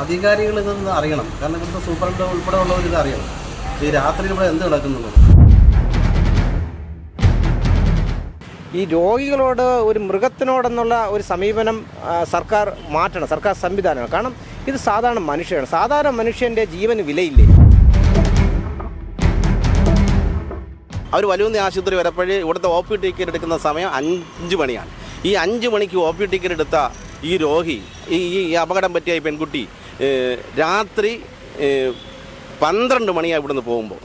അധികാരികൾ ഇതൊന്ന് അറിയണം. കാരണം ഇവിടുത്തെ സൂപ്രണ്ട് ഉൾപ്പെടെ ഉള്ളവർ ഇത് അറിയണം. ഈ രാത്രി ഇവിടെ എന്ത് നടക്കുന്നുള്ളത് ഈ രോഗികളോട് ഒരു മൃഗത്തിനോടെന്നുള്ള ഒരു സമീപനം സർക്കാർ മാറ്റണം സർക്കാർ സംവിധാനമാണ് കാരണം ഇത് സാധാരണ മനുഷ്യനാണ് സാധാരണ മനുഷ്യന്റെ ജീവന് വിലയില്ലേ? അവർ വലിയ ആശുപത്രി വരപ്പോഴേ ഇവിടുത്തെ ഒ പി ടിക്കറ്റ് എടുക്കുന്ന സമയം അഞ്ച് മണിയാണ്. ഈ അഞ്ച് മണിക്ക് ഒ പി ടിക്കറ്റ് എടുത്ത ഈ രോഗി ഈ ഈ അപകടം പറ്റിയ ഈ പെൺകുട്ടി രാത്രി പന്ത്രണ്ട് മണിയാണ് ഇവിടുന്ന് പോകുമ്പോൾ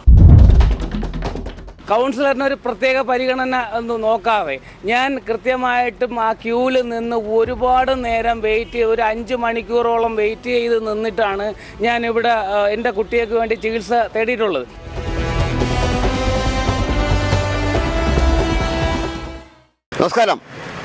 കൗൺസിലറിന് ഒരു പ്രത്യേക പരിഗണന ഒന്നും നോക്കാതെ ഞാൻ കൃത്യമായിട്ടും ആ ക്യൂവിൽ നിന്ന് ഒരുപാട് നേരം വെയിറ്റ് ചെയ്ത് ഒരു അഞ്ച് മണിക്കൂറോളം വെയിറ്റ് ചെയ്ത് നിന്നിട്ടാണ് ഞാൻ ഇവിടെ എന്റെ കുട്ടികൾക്ക് വേണ്ടി ചികിത്സ തേടിയിട്ടുള്ളത്. നമസ്കാരം.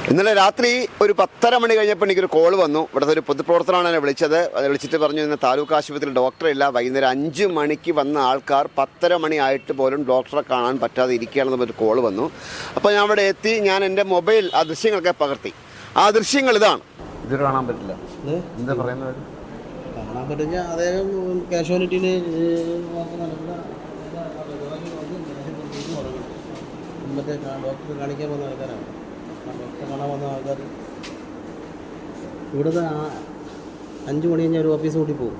ഇന്നലെ രാത്രി ഒരു പത്തര മണി കഴിഞ്ഞപ്പോൾ എനിക്കൊരു കോൾ വന്നു. ഇവിടുത്തെ ഒരു പൊതുപ്രവർത്തനമാണ് എന്നെ വിളിച്ചത്. അത് വിളിച്ചിട്ട് പറഞ്ഞു ഇന്ന് താലൂക്ക് ആശുപത്രിയിൽ ഡോക്ടറില്ല വൈകുന്നേരം അഞ്ച് മണിക്ക് വന്ന ആൾക്കാർ പത്തര മണി ആയിട്ട് പോലും ഡോക്ടറെ കാണാൻ പറ്റാതെ ഇരിക്കുകയാണെന്ന് ഒരു കോൾ വന്നു. അപ്പോൾ ഞാൻ അവിടെ എത്തി. ഞാൻ എന്റെ മൊബൈൽ ആ ദൃശ്യങ്ങളൊക്കെ പകർത്തി. ആ ദൃശ്യങ്ങൾ ഇതാണ്. ഇത് കാണാൻ പറ്റില്ല. എന്താ പറയുന്നത്? കാണാൻ പറ്റില്ല. അദ്ദേഹം കാഷ്വാലിറ്റിയിൽ മറ്റേ ഡോക്ടറെ കാണിക്കാൻ വന്ന ആൾക്കാരാണ്. കാണാൻ വന്ന ആൾക്കാർ ഇവിടുത്തെ ആ അഞ്ച് മണി കഴിഞ്ഞാൽ ഒരു ഓഫീസ് കൂടി പോകും.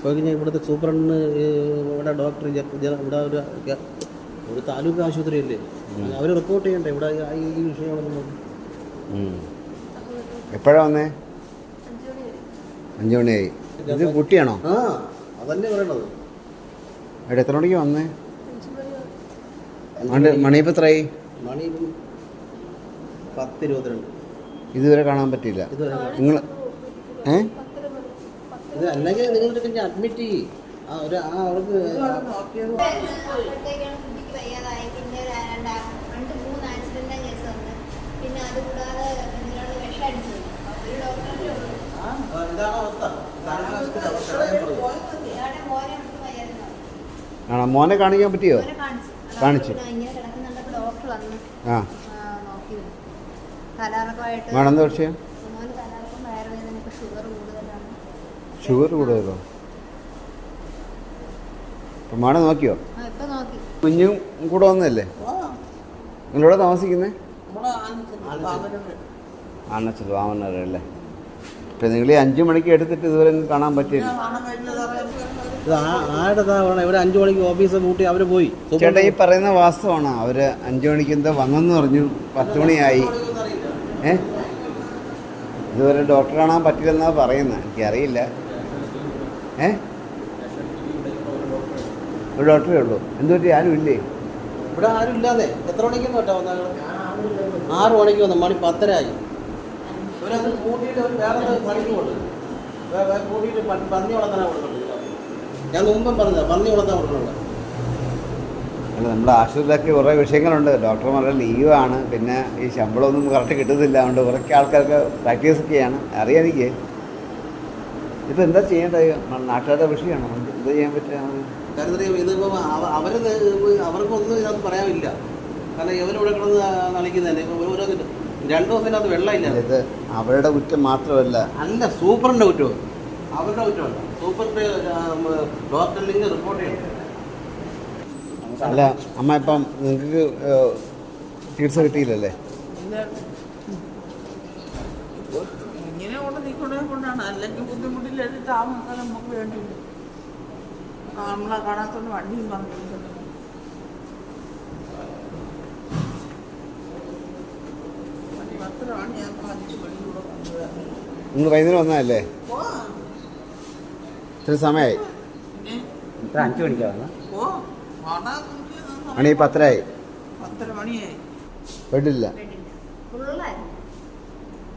പോയി കഴിഞ്ഞാൽ ഇവിടുത്തെ സൂപ്രണ്ടിന് ഇവിടെ ഡോക്ടർ ഇവിടെ ഒരു ഒരു താലൂക്ക് ആശുപത്രി അല്ലേ അവർ റിപ്പോർട്ട് ചെയ്യണ്ടേ? ഇവിടെ ഈ- വിഷയങ്ങളൊന്നും. എപ്പോഴാ വന്നേ? അഞ്ച് മണിയായി ഇത് കുട്ടിയാണോ? ആ അതന്നെ പറയണത്. അവിടെ എത്ര മണിക്ക് വന്നേ? മണി ഇപ്പം എത്രയായി മണി ഇപ്പം പത്ത് ഇരുപത്തിരണ്ട് ഇതുവരെ കാണാൻ പറ്റിയില്ല. നിങ്ങൾ ഏ? ഇത് അല്ലെങ്കിൽ നിങ്ങൾ പിന്നെ അഡ്മിറ്റ് ചെയ്യ്. ആ ഒരു ആ അവർക്ക് ആണോ? മോനെ കാണിക്കാൻ പറ്റിയോ? കാണിച്ചു. ആ. തലാറക്കമായിട്ട് വേണം എന്താ വിഷയം മോന് ഷുഗർ കൂടുതലോ? അപ്പം മോനെ നോക്കിയോ? ആ ഇപ്പൊ നോക്കി. കുഞ്ഞും കൂടെ വന്നതല്ലേ? നിങ്ങളിവിടെ താമസിക്കുന്നേ? ആണച്ചത് വാമനല്ലേ ഇപ്പം നിങ്ങൾ ഈ അഞ്ച് മണിക്ക് എടുത്തിട്ട് ഇതുവരെ കാണാൻ പറ്റില്ല ഇത് ആ- ആരുടെ തവണ ഇവിടെ അഞ്ചു മണിക്ക് ഓഫീസ് കൂട്ടി അവർ പോയി. ചേട്ടാ ഈ പറയുന്ന വാസ്തവമാണ് അവർ അഞ്ചു മണിക്ക് എന്താ വന്നെന്ന് പറഞ്ഞു പത്ത് മണിയായി. ഏ? ഇതുവരെ ഡോക്ടർ കാണാൻ പറ്റില്ലെന്നാ പറയുന്നത് എനിക്കറിയില്ല. ഏ? ഒരു ഡോക്ടറേ ഉള്ളൂ. എന്തുപറ്റി ആരും ഇല്ലേ? ഇവിടെ ആരും ഇല്ലാതെ എത്ര മണിക്ക് കേട്ടോ വന്നാൽ ആറ് മണിക്ക് വന്നു. മണി പത്തരായി ഞാൻ മുമ്പും പറഞ്ഞത് പന്നി വളർത്താൻ കൊടുക്കുന്നുണ്ട് അല്ല നമ്മുടെ ആശുപത്രിയിലൊക്കെ കുറേ വിഷയങ്ങളുണ്ട്. ഡോക്ടർമാരുടെ ലീവ് ആണ് പിന്നെ ഈ ശമ്പളമൊന്നും കറക്റ്റ് കിട്ടുന്നില്ല. അതുകൊണ്ട് കുറേ ആൾക്കാർക്ക് പ്രാക്ടീസ് ഒക്കെയാണ്. അറിയാം എനിക്ക്. ഇപ്പം എന്താ ചെയ്യേണ്ടത്? നാട്ടുകാരുടെ വിഷയമാണ്? എന്താ ചെയ്യാൻ പറ്റുക? ഇതിപ്പോൾ അവർ അവർക്കൊന്നും ഇതിനകത്ത് പറയാനില്ല. കാരണം ഇവരിവിടെ കിടന്ന് നളിക്കുന്നതന്നെ ഇപ്പം ഓരോന്നിട്ട് രണ്ടു ദിവസത്തിനകത്ത് വെള്ളമില്ല. ഇത് അവരുടെ കുറ്റം മാത്രമല്ല. അല്ല സൂപ്പറിന്റെ കുറ്റം. അവരുടെ കുറ്റമല്ല. സൂപ്പറിന്റെ ഡോക്ടറിലേക്ക് റിപ്പോർട്ട് ചെയ്യണം. അല്ല അമ്മ ഇപ്പം നിങ്ങൾക്ക് ചികിത്സ കിട്ടിയില്ലല്ലേ? ഇങ്ങനെ കൊണ്ട് നിൽക്കണേ കൊണ്ടാണ്. അല്ലെങ്കിൽ ബുദ്ധിമുട്ടില്ലാതെ താമസം നമുക്ക് വേണ്ടിയില്ല. ആ, നമ്മളെ കാണാത്തോണ്ട് വണ്ടിയും വന്നിട്ടുണ്ട്. നിങ്ങൾ വൈകുന്നേരം വന്നതല്ലേ? ഓ ഇത്ര സമയായി ഇത്ര അഞ്ച് മണിക്കാണ് ഓ മണി പത്തരായി. പത്തര മണിയായി. ബെഡില്ല ഫുള്ളായിരുന്നു.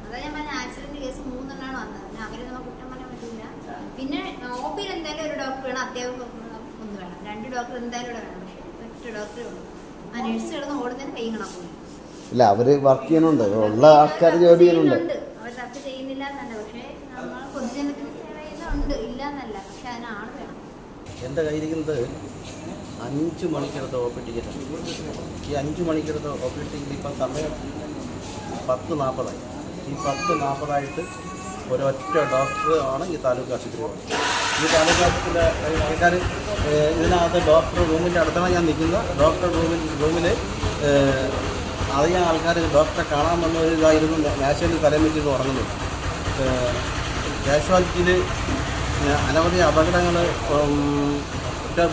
അതാ ഞാൻ പറഞ്ഞ ആക്സിഡന്റ് കേസ് മൂന്നെണ്ണമാണ് വന്നത്. പിന്നെ അവരെ നമുക്ക് കുറ്റം പറ്റില്ല പിന്നെ ഒ എന്തായാലും ഒരു ഡോക്ടർ വേണം. അത്യാവശ്യം ഒന്ന് വേണം. രണ്ട് ഡോക്ടർ എന്തായാലും ഇവിടെ വേണം. പക്ഷേ ഒറ്റ ഡോക്ടറേ ഉള്ളൂ. ആ നഴ്സ് കിടന്ന് ഓടുന്നതിന് പെയ്യ് കണക്കൂല ഇല്ല അവർ വർക്ക് ചെയ്യുന്നുണ്ട്. ഉള്ള ആൾക്കാർ ജോലി ചെയ്യുന്നുണ്ട്. എന്റെ കയ്യിലിരിക്കുന്നത് കയ്യിരിക്കുന്നത് അഞ്ച് മണിക്കെടുത്ത ഒ പി ടിക്കറ്റാണ് ഈ അഞ്ച് മണിക്കെടുത്ത പി ടിക്കറ്റ് ഇപ്പം സമയം പത്ത് നാൽപ്പതായി ഈ പത്ത് നാൽപ്പതായിട്ട് ഒരൊറ്റ ഡോക്ടർ ആണ് ഈ താലൂക്ക് ആശുപത്രി ഈ താലൂക്ക് ആശുപത്രിയിലെ ആൾക്കാർ ഇതിനകത്ത് ഡോക്ടർ റൂമിന്റെ അടുത്താണ് ഞാൻ നിൽക്കുന്നത്. ഡോക്ടർ റൂമിൽ റൂമിൽ അധികം ആൾക്കാർ ഡോക്ടറെ കാണാൻ വന്ന ഒരു ഇതായിരുന്നു. നാഷണൽ തലം വെച്ച് ഉറങ്ങുന്നത് കാഷ്വാലിറ്റിയിൽ അനവധി അപകടങ്ങൾ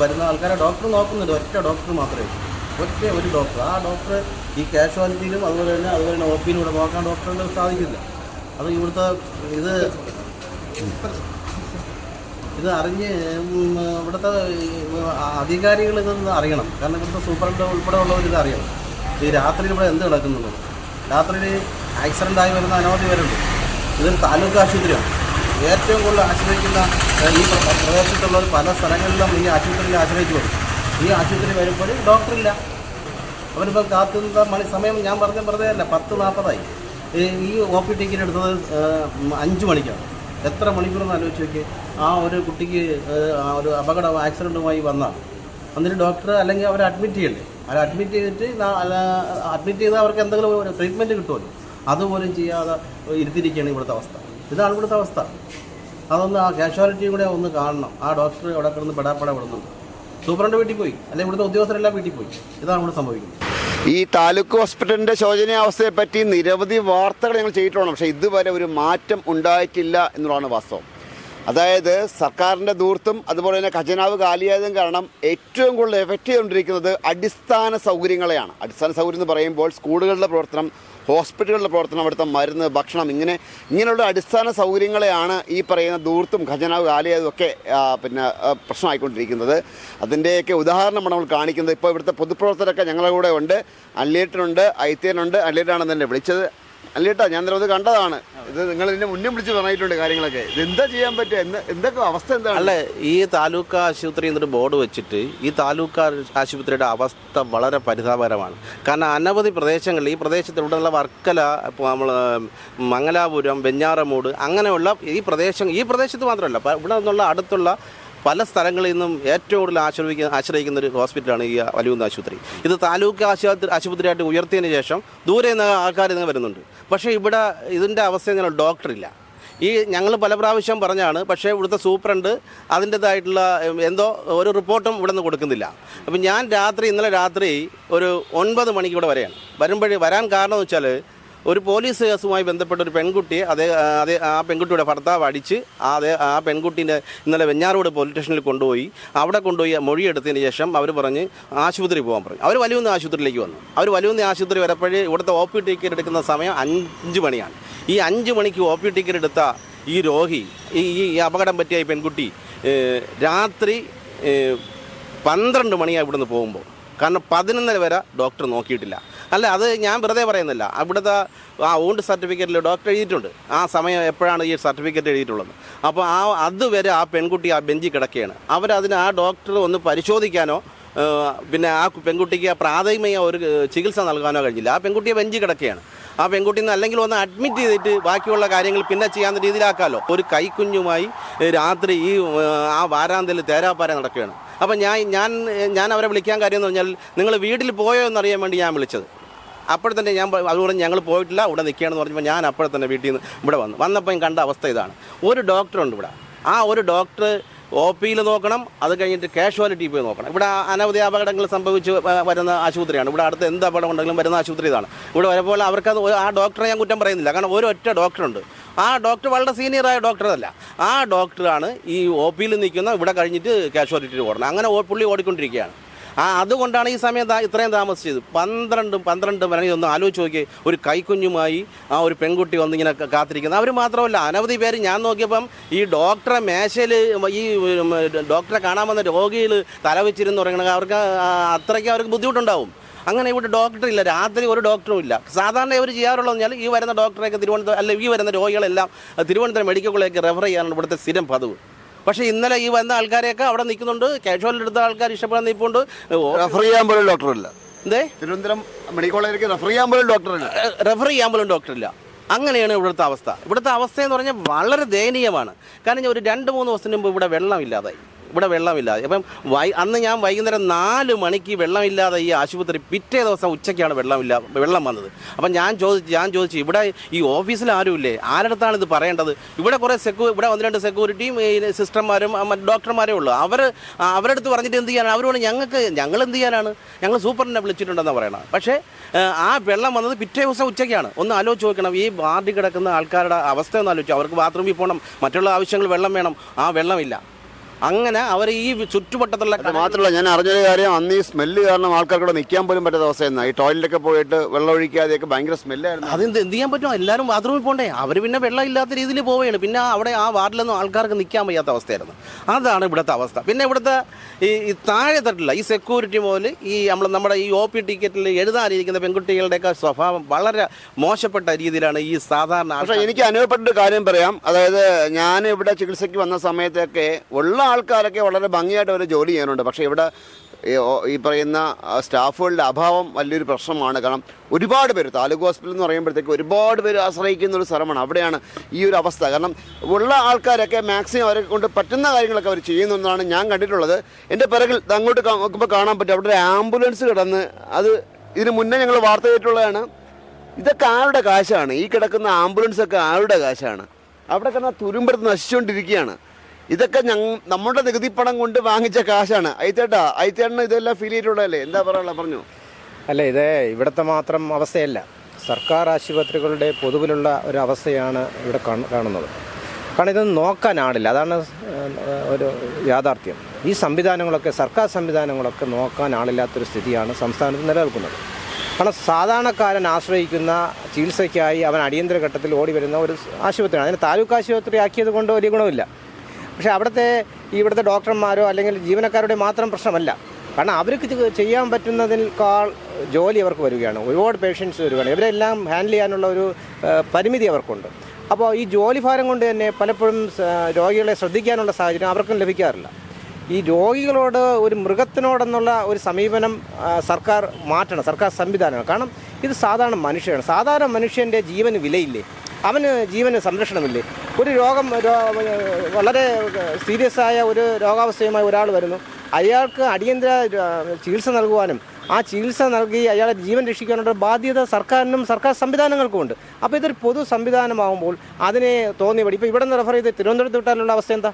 വരുന്ന ആൾക്കാരെ ഡോക്ടർ നോക്കുന്നുണ്ട്. ഒറ്റ ഡോക്ടർ മാത്രമേ. ഒറ്റ ഒരു ഡോക്ടർ. ആ ഡോക്ടർ ഈ കാഷ്വാലിറ്റിയിലും അതുപോലെ തന്നെ അതുപോലെ തന്നെ ഒ പിയിലും നോക്കാൻ ഡോക്ടറിന് സാധിക്കില്ല. അത് ഇവിടുത്തെ ഇത് ഇത് അറിഞ്ഞ് ഇവിടുത്തെ അധികാരികൾ ഇതൊന്ന് അറിയണം. കാരണം ഇവിടുത്തെ സൂപ്രണ്ട് ഉൾപ്പെടെ ഉള്ളവർ ഇത് അറിയണം. ഈ രാത്രിയിൽ ഇവിടെ എന്ത് കിടക്കുന്നുണ്ട് രാത്രിയിൽ ആക്സിഡന്റ് ആയി വരുന്ന അനവധി പേരുണ്ട്. ഇതൊരു താലൂക്ക് ആശുപത്രിയാണ്. ഏറ്റവും കൂടുതൽ ആശ്രയിക്കുന്ന ഈ പ്ര- പ്രദേശത്തുള്ളവർ പല സ്ഥലങ്ങളിലും ഈ ആശുപത്രിയിൽ ആശ്രയിച്ചു വരും ഈ ആശുപത്രി വരുമ്പോൾ ഡോക്ടറില്ല. അവരിപ്പോൾ കാത്തുന്ന മണി സമയം ഞാൻ പറഞ്ഞ വെറുതെ അല്ല പത്ത് നാൽപ്പതായി ഈ ഒ പി ടിക്കറ്റ് എടുത്തത് അഞ്ച് മണിക്കാണ്. എത്ര മണിക്കൂറെന്ന് ആലോചിച്ച് നോക്കി ആ ഒരു കുട്ടിക്ക് ഒരു അപകടം ആക്സിഡന്റുമായി വന്നാൽ എന്നിട്ട് ഡോക്ടർ അല്ലെങ്കിൽ അവരെ അഡ്മിറ്റ് ചെയ്യണ്ടേ? അവരെ അഡ്മിറ്റ് ചെയ്തിട്ട് അഡ്മിറ്റ് ചെയ്താൽ അവർക്ക് എന്തെങ്കിലും ഒരു ട്രീറ്റ്മെന്റ് കിട്ടുമല്ലോ. അതുപോലും ചെയ്യാതെ ഇരുത്തിരിക്കുകയാണ് ഇവിടുത്തെ അവസ്ഥ. ഇതാണ് ഇവിടുത്തെ അവസ്ഥ. അതൊന്ന് ആ കാഷ്വാലിറ്റിയും കൂടെ ഒന്ന് കാണണം. ആ ഡോക്ടർ അവിടെ കിടന്ന് പെടാപ്പെടാ വിടുന്നുണ്ട് സൂപ്രണ്ട് വീട്ടിൽ പോയി. അല്ലെങ്കിൽ ഇവിടുത്തെ ഉദ്യോഗസ്ഥരെല്ലാം വീട്ടിൽ പോയി. ഇതാണ് ഇവിടെ സംഭവിക്കുന്നത്. ഈ താലൂക്ക് ഹോസ്പിറ്റലിന്റെ ശോചനീയാവസ്ഥയെ പറ്റി നിരവധി വാർത്തകൾ ഞങ്ങൾ ചെയ്തിട്ടുണ്ട്. പക്ഷേ ഇതുവരെ ഒരു മാറ്റം ഉണ്ടായിട്ടില്ല എന്നുള്ളതാണ് വാസ്തവം. അതായത് സർക്കാരിന്റെ ദൂർത്തും അതുപോലെ തന്നെ ഖജനാവ് കാലിയായതും കാരണം ഏറ്റവും കൂടുതൽ എഫക്റ്റ് ചെയ്തുകൊണ്ടിരിക്കുന്നത് അടിസ്ഥാന സൗകര്യങ്ങളെയാണ്. അടിസ്ഥാന സൗകര്യം എന്ന് പറയുമ്പോൾ സ്കൂളുകളുടെ പ്രവർത്തനം ഹോസ്പിറ്റലുകളുടെ പ്രവർത്തനം അവിടുത്തെ മരുന്ന് ഭക്ഷണം ഇങ്ങനെ ഇങ്ങനെയുള്ള അടിസ്ഥാന സൗകര്യങ്ങളെയാണ് ഈ പറയുന്ന ദൂർത്തും ഖജനാവ് കാലിയായതും ഒക്കെ പിന്നെ പ്രശ്നമായിക്കൊണ്ടിരിക്കുന്നത്. അതിന്റെയൊക്കെ ഉദാഹരണമാണ് നമ്മൾ കാണിക്കുന്നത്. ഇപ്പോൾ ഇവിടുത്തെ പൊതുപ്രവർത്തകരൊക്കെ ഞങ്ങളുടെ കൂടെ ഉണ്ട്. അല്ലേട്ടനുണ്ട് ഐത്തേനുണ്ട് അല്ലേട്ടാണെന്ന് തന്നെ വിളിച്ചത്. അല്ലേട്ടാ ഞാൻ നിരവധി കണ്ടതാണ്. ഇത് നിങ്ങൾ ഇതിന്റെ മുന്നേ വിളിച്ച് പറഞ്ഞിട്ടുണ്ട് കാര്യങ്ങളൊക്കെ. ഇത് എന്താ ചെയ്യാൻ പറ്റുക? എന്ത് എന്തൊക്കെ അവസ്ഥ എന്താണ്? അല്ല ഈ താലൂക്ക് ആശുപത്രി എന്നൊരു ബോർഡ് വെച്ചിട്ട് ഈ താലൂക്ക് ആശുപത്രിയുടെ അവസ്ഥ വളരെ പരിതാപകരമാണ്. കാരണം അനവധി പ്രദേശങ്ങളിൽ ഈ പ്രദേശത്തിലുള്ള വർക്കല നമ്മൾ മംഗലാപുരം വെഞ്ഞാറമൂട് അങ്ങനെയുള്ള ഈ പ്രദേശം ഈ പ്രദേശത്ത് മാത്രമല്ല ഇവിടെ നിന്നുള്ള അടുത്തുള്ള പല സ്ഥലങ്ങളിൽ നിന്നും ഏറ്റവും കൂടുതൽ ആശ്രയിക്കുന്ന ആശ്രയിക്കുന്ന ഒരു ഹോസ്പിറ്റലാണ് ഈ വലിയുന്ന ആശുപത്രി. ഇത് താലൂക്ക് ആശുപത്രി ആശുപത്രിയായിട്ട് ഉയർത്തിയതിന് ശേഷം ദൂരെ നിന്ന് ആൾക്കാർ ഇന്ന് വരുന്നുണ്ട്. പക്ഷേ ഇവിടെ ഇതിന്റെ അവസ്ഥ ഇങ്ങനെ ഡോക്ടറില്ല ഈ ഞങ്ങൾ പല പ്രാവശ്യം പറഞ്ഞാണ് പക്ഷേ ഇവിടുത്തെ സൂപ്രണ്ട് അതിന്റെതായിട്ടുള്ള എന്തോ ഒരു റിപ്പോർട്ടും ഇവിടെ നിന്ന് കൊടുക്കുന്നില്ല. അപ്പം ഞാൻ രാത്രി ഇന്നലെ രാത്രി ഒരു ഒൻപത് മണിക്ക് വരെയാണ്. വരുമ്പോഴേ വരാൻ കാരണം എന്ന് വെച്ചാൽ ഒരു പോലീസ് കേസുമായി ബന്ധപ്പെട്ട ഒരു പെൺകുട്ടിയെ അതേ അതേ ആ പെൺകുട്ടിയുടെ ഭർത്താവ് അടിച്ച് ആ അതേ ആ പെൺകുട്ടീനെ ഇന്നലെ വെഞ്ഞാറോട് പോലീസ് സ്റ്റേഷനിൽ കൊണ്ടുപോയി. അവിടെ കൊണ്ടുപോയി മൊഴിയെടുത്തതിന് ശേഷം അവർ പറഞ്ഞ് ആശുപത്രി പോകാൻ പറഞ്ഞു. അവർ വലിയുന്ന ആശുപത്രിയിലേക്ക് വന്നു. അവർ വലിയുന്ന ആശുപത്രി വരപ്പോഴേ ഇവിടുത്തെ ഒ പി ടിക്കറ്റ് എടുക്കുന്ന സമയം അഞ്ച് മണിയാണ്. ഈ അഞ്ച് മണിക്ക് ഒ പി ടിക്കറ്റ് എടുത്ത ഈ രോഗി ഈ ഈ അപകടം പറ്റിയ ഈ പെൺകുട്ടി രാത്രി പന്ത്രണ്ട് മണിയാണ് ഇവിടുന്ന് പോകുമ്പോൾ. കാരണം പതിനൊന്നര വരെ ഡോക്ടർ നോക്കിയിട്ടില്ല. അല്ല അത് ഞാൻ വെറുതെ പറയുന്നില്ല. അവിടുത്തെ ആ ഓണ്ട് സർട്ടിഫിക്കറ്റിൽ ഡോക്ടർ എഴുതിയിട്ടുണ്ട്. ആ സമയം എപ്പോഴാണ് ഈ സർട്ടിഫിക്കറ്റ് എഴുതിയിട്ടുള്ളത്? അപ്പോൾ ആ അതുവരെ ആ പെൺകുട്ടി ആ ബെഞ്ചിൽ കിടക്കുകയാണ്. അവരതിന് ആ ഡോക്ടർ ഒന്ന് പരിശോധിക്കാനോ പിന്നെ ആ പെൺകുട്ടിക്ക് പ്രാഥമിക ഒരു ചികിത്സ നൽകാനോ കഴിഞ്ഞില്ല. ആ പെൺകുട്ടിയെ ബെഞ്ചിൽ കിടക്കുകയാണ്. ആ പെൺകുട്ടീനെ അല്ലെങ്കിൽ ഒന്ന് അഡ്മിറ്റ് ചെയ്തിട്ട് ബാക്കിയുള്ള കാര്യങ്ങൾ പിന്നെ ചെയ്യാവുന്ന രീതിയിലാക്കാമല്ലോ ഒരു കൈക്കുഞ്ഞുമായി രാത്രി ഈ ആ വാരാന്തയിൽ തേരാപ്പാര നടക്കുകയാണ്. അപ്പം ഞാൻ ഞാൻ ഞാൻ അവരെ വിളിക്കാൻ കാര്യം എന്ന് പറഞ്ഞാൽ നിങ്ങൾ വീട്ടിൽ പോയോ എന്നറിയാൻ വേണ്ടി ഞാൻ വിളിച്ചത്. അപ്പോൾ തന്നെ ഞാൻ അതുകൊണ്ട് ഞങ്ങൾ പോയിട്ടില്ല ഇവിടെ നിൽക്കുകയാണെന്ന് പറഞ്ഞപ്പോൾ ഞാൻ അപ്പോഴെ തന്നെ വീട്ടിൽ നിന്ന് ഇവിടെ വന്നു. വന്നപ്പോൾ കണ്ട അവസ്ഥ ഇതാണ്. ഒരു ഡോക്ടറുണ്ട് ഇവിടെ. ആ ഒരു ഡോക്ടർ ഒ പിയിൽ നോക്കണം അത് കഴിഞ്ഞിട്ട് കാഷ്വാലിറ്റി പോയി നോക്കണം. ഇവിടെ അനവധി അപകടങ്ങൾ സംഭവിച്ച് വരുന്ന ആശുപത്രിയാണ്. ഇവിടെ അടുത്ത് എന്ത് അപകടം ഉണ്ടെങ്കിലും വരുന്ന ആശുപത്രി ഇതാണ്. ഇവിടെ വരുമ്പോൾ അവർക്കത് ആ ഡോക്ടറെ ഞാൻ കുറ്റം പറയുന്നില്ല. കാരണം ഒരു ഒറ്റ ഡോക്ടറുണ്ട്. ആ ഡോക്ടർ വളരെ സീനിയറായ ഡോക്ടറല്ല. ആ ഡോക്ടറാണ് ഈ ഒ പിയിൽ നിൽക്കുന്ന ഇവിടെ കഴിഞ്ഞിട്ട് കാഷ്വാലിറ്റി ഓടണം. അങ്ങനെ പുള്ളി ഓടിക്കൊണ്ടിരിക്കുകയാണ്. ആ അതുകൊണ്ടാണ് ഈ സമയം ഇത്രയും താമസിച്ചത്. പന്ത്രണ്ടും പന്ത്രണ്ടും വരെ ഒന്ന് ആലോചിച്ച് നോക്കി ഒരു കൈക്കുഞ്ഞുമായി ആ ഒരു പെൺകുട്ടി വന്നിങ്ങനെ കാത്തിരിക്കുന്നത് അവർ മാത്രമല്ല അനവധി പേര് ഞാൻ നോക്കിയപ്പം ഈ ഡോക്ടറെ മേശയിൽ ഈ ഡോക്ടറെ കാണാൻ വന്ന രോഗികൾ തലവെച്ചിരുന്ന് തുടങ്ങണ അവർക്ക് അത്രയ്ക്ക് അവർക്ക് ബുദ്ധിമുട്ടുണ്ടാവും. അങ്ങനെ ഇവിടെ ഡോക്ടർ ഇല്ല രാത്രി ഒരു ഡോക്ടറും ഇല്ല. സാധാരണ ഇവർ ചെയ്യാറുള്ളത് പറഞ്ഞാൽ ഈ വരുന്ന ഡോക്ടറെയൊക്കെ തിരുവനന്തപുരം അല്ല ഈ വരുന്ന രോഗികളെല്ലാം തിരുവനന്തപുരം മെഡിക്കൽ കോളേജിലേക്ക് റെഫർ ചെയ്യാനാണ് ഇവിടുത്തെ സ്ഥിരം പതിവ്. പക്ഷേ ഇന്നലെ ഈ വന്ന ആൾക്കാരെയൊക്കെ അവിടെ നിൽക്കുന്നുണ്ട്. കാഷ്വൽ എടുത്ത ആൾക്കാർ ഇഷ്ടപ്പെടാൻ നിൽപ്പുണ്ട്. റെഫർ ചെയ്യാൻ പോലും ഡോക്ടറില്ല എന്തേ? തിരുവനന്തപുരം മെഡിക്കൽ കോളേജിലേക്ക് റെഫർ ചെയ്യാൻ പോലും ഡോക്ടറില്ല റെഫർ ചെയ്യാൻ പോലും ഡോക്ടറില്ല അങ്ങനെയാണ് ഇവിടുത്തെ അവസ്ഥ. ഇവിടുത്തെ അവസ്ഥ എന്ന് പറഞ്ഞാൽ വളരെ ദയനീയമാണ്. കാരണം ഒരു രണ്ട് മൂന്ന് ദിവസത്തിന് മുമ്പ് ഇവിടെ വെള്ളമില്ലാതായി. ഇവിടെ വെള്ളമില്ല. അപ്പം വൈ അന്ന് ഞാൻ വൈകുന്നേരം നാല് മണിക്ക് വെള്ളമില്ലാതെ ഈ ആശുപത്രി പിറ്റേ ദിവസം ഉച്ചയ്ക്കാണ് വെള്ളമില്ല വെള്ളം വന്നത്. അപ്പം ഞാൻ ചോദിച്ചു ഞാൻ ചോദിച്ചു ഇവിടെ ഈ ഓഫീസിൽ ആരുമില്ലേ? ആരടുത്താണ് ഇത് പറയേണ്ടത്? ഇവിടെ കുറേ സെക്യൂ ഇവിടെ ഒന്ന് രണ്ട് സെക്യൂരിറ്റിയും സിസ്റ്റർമാരും ഡോക്ടർമാരേ ഉള്ളൂ. അവർ അവരടുത്ത് പറഞ്ഞിട്ട് എന്ത് ചെയ്യാനാണ്? അവരോട് ഞങ്ങൾക്ക് ഞങ്ങൾ എന്ത് ചെയ്യാനാണ്? ഞങ്ങൾ സൂപ്പറിനെ വിളിച്ചിട്ടുണ്ടെന്ന് പറയണം പക്ഷേ ആ വെള്ളം വന്നത് പിറ്റേ ദിവസം ഉച്ചയ്ക്കാണ്. ഒന്ന് ആലോചിച്ച് നോക്കണം. ഈ വാർഡിൽ കിടക്കുന്ന ആൾക്കാരുടെ അവസ്ഥ ഒന്ന് ആലോചിച്ചു അവർക്ക് ബാത്റൂമിൽ പോകണം മറ്റുള്ള ആവശ്യങ്ങൾ വെള്ളം വേണം. ആ വെള്ളമില്ല. അങ്ങനെ അവർ ഈ ചുറ്റുവട്ടത്തുള്ള അത് മാത്രമല്ല ഞാൻ അറിഞ്ഞൊരു കാര്യം അന്ന് ഈ സ്മെല്ല് കാരണം ആൾക്കാർക്കൂടെ നിൽക്കാൻ പോലും പറ്റാത്ത അവസ്ഥയെന്നാ ഈ ടോയ്ലറ്റൊക്കെ പോയിട്ട് വെള്ളം ഒഴിക്കാതെയൊക്കെ ഭയങ്കര സ്മെല്ലായിരുന്നു അതെന്ത് എന്ത് ചെയ്യാൻ പറ്റും? എല്ലാവരും ബാത്റൂമിൽ പോകണ്ടേ അവർ പിന്നെ വെള്ളം ഇല്ലാത്ത രീതിയിൽ പോവുകയാണ്. പിന്നെ അവിടെ ആ വാർഡിലൊന്നും ആൾക്കാർക്ക് നിൽക്കാൻ വയ്യാത്ത അവസ്ഥയായിരുന്നു. അതാണ് ഇവിടുത്തെ അവസ്ഥ. പിന്നെ ഇവിടുത്തെ ഈ ഈ താഴെ തട്ടില്ല ഈ സെക്യൂരിറ്റി മുതൽ ഈ നമ്മൾ നമ്മുടെ ഈ ഒ പി ടിക്കറ്റിൽ എഴുതാനിരിക്കുന്ന പെൺകുട്ടികളുടെയൊക്കെ സ്വഭാവം വളരെ മോശപ്പെട്ട രീതിയിലാണ് ഈ സാധാരണ പക്ഷെ എനിക്ക് അനുഭവപ്പെട്ട കാര്യം പറയാം. അതായത് ഞാൻ ഇവിടെ ചികിത്സയ്ക്ക് വന്ന സമയത്തൊക്കെ ഉള്ള ആൾക്കാരൊക്കെ വളരെ ഭംഗിയായിട്ട് അവർ ജോലി ചെയ്യാനുണ്ട്. പക്ഷേ ഇവിടെ ഈ പറയുന്ന സ്റ്റാഫുകളുടെ അഭാവം വലിയൊരു പ്രശ്നമാണ്. കാരണം ഒരുപാട് പേര് താലൂക്ക് ഹോസ്പിറ്റൽ എന്ന് പറയുമ്പോഴത്തേക്ക് ഒരുപാട് പേര് ആശ്രയിക്കുന്ന ഒരു സ്ഥലമാണ്. അവിടെയാണ് ഈ ഒരു അവസ്ഥ. കാരണം ഉള്ള ആൾക്കാരൊക്കെ മാക്സിമം അവരെ കൊണ്ട് പറ്റുന്ന കാര്യങ്ങളൊക്കെ അവർ ചെയ്യുന്നതാണ് ഞാൻ കണ്ടിട്ടുള്ളത്. എന്റെ പിറകിൽ അങ്ങോട്ട് നോക്കുമ്പോൾ കാണാൻ പറ്റും. അവിടെ ഒരു ആംബുലൻസ് കിടന്ന് അത് ഇതിന് മുന്നേ ഞങ്ങൾ വാർത്ത കേട്ടുള്ളതാണ് ഇതൊക്കെ ആരുടെ കാശാണ്? ഈ കിടക്കുന്ന ആംബുലൻസൊക്കെ ആരുടെ കാശാണ്? അവിടെ കിടന്ന തുരുമ്പെടുത്ത് നശിച്ചുകൊണ്ടിരിക്കുകയാണ്. ഇതൊക്കെ ഞങ്ങ നമ്മുടെ നികുതി പണം കൊണ്ട് വാങ്ങിച്ച കാശാണ്. ഐത്തേട്ടാ ഐത്തേട്ടന് ഇതെല്ലാം ഫീൽ ചെയ്തിട്ടുള്ളതല്ലേ? എന്താ പറയാനുള്ള പറഞ്ഞു. അല്ല ഇത് ഇവിടുത്തെ മാത്രം അവസ്ഥയല്ല. സർക്കാർ ആശുപത്രികളുടെ പൊതുവിലുള്ള ഒരു അവസ്ഥയാണ് ഇവിടെ കാണുന്നത്. കാരണം ഇതൊന്നും നോക്കാനാളില്ല അതാണ് ഒരു യാഥാർത്ഥ്യം. ഈ സംവിധാനങ്ങളൊക്കെ സർക്കാർ സംവിധാനങ്ങളൊക്കെ നോക്കാൻ ആളില്ലാത്തൊരു സ്ഥിതിയാണ് സംസ്ഥാനത്ത് നിലനിൽക്കുന്നത്. കാരണം സാധാരണക്കാരൻ ആശ്രയിക്കുന്ന ചികിത്സയ്ക്കായി അവൻ അടിയന്തര ഘട്ടത്തിൽ ഓടി വരുന്ന ഒരു ആശുപത്രിയാണ്. അതിന് താലൂക്ക് ആശുപത്രി ആക്കിയത് കൊണ്ട് വലിയ ഗുണമില്ല. പക്ഷേ അവിടുത്തെ ഇവിടുത്തെ ഡോക്ടർമാരോ അല്ലെങ്കിൽ ജീവനക്കാരുടെ മാത്രം പ്രശ്നമല്ല. കാരണം അവർക്ക് ചെയ്യാൻ പറ്റുന്നതിനേക്കാൾ ജോലി അവർക്ക് വരികയാണ്. ഒരുപാട് പേഷ്യൻസ് വരികയാണ്. ഇവരെല്ലാം ഹാൻഡിൽ ചെയ്യാനുള്ള ഒരു പരിമിതി അവർക്കുണ്ട്. അപ്പോൾ ഈ ജോലി ഭാരം കൊണ്ട് തന്നെ പലപ്പോഴും രോഗികളെ ശ്രദ്ധിക്കാനുള്ള സാഹചര്യം അവർക്കും ലഭിക്കാറില്ല. ഈ രോഗികളോട് ഒരു മൃഗത്തിനോടെന്നുള്ള ഒരു സമീപനം സർക്കാർ മാറ്റണം സർക്കാർ സംവിധാനങ്ങൾ. കാരണം ഇത് സാധാരണ മനുഷ്യനാണ്. സാധാരണ മനുഷ്യന്റെ ജീവന് വിലയില്ലേ? അവന് ജീവന് സംരക്ഷണമില്ലേ? ഒരു രോഗം വളരെ സീരിയസ് ആയ ഒരു രോഗാവസ്ഥയുമായി ഒരാൾ വരുന്നു. അയാൾക്ക് അടിയന്തര ചികിത്സ നൽകുവാനും ആ ചികിത്സ നൽകി അയാളെ ജീവൻ രക്ഷിക്കാനുള്ള ബാധ്യത സർക്കാരിനും സർക്കാർ സംവിധാനങ്ങൾക്കുമുണ്ട് അപ്പോൾ ഇതൊരു പൊതു സംവിധാനമാകുമ്പോൾ അതിനെ തോന്നിയപടി ഇപ്പോൾ ഇവിടെ നിന്ന് റെഫർ ചെയ്ത് തിരുവനന്തപുരത്ത് വിട്ടാലുള്ള അവസ്ഥ എന്താ?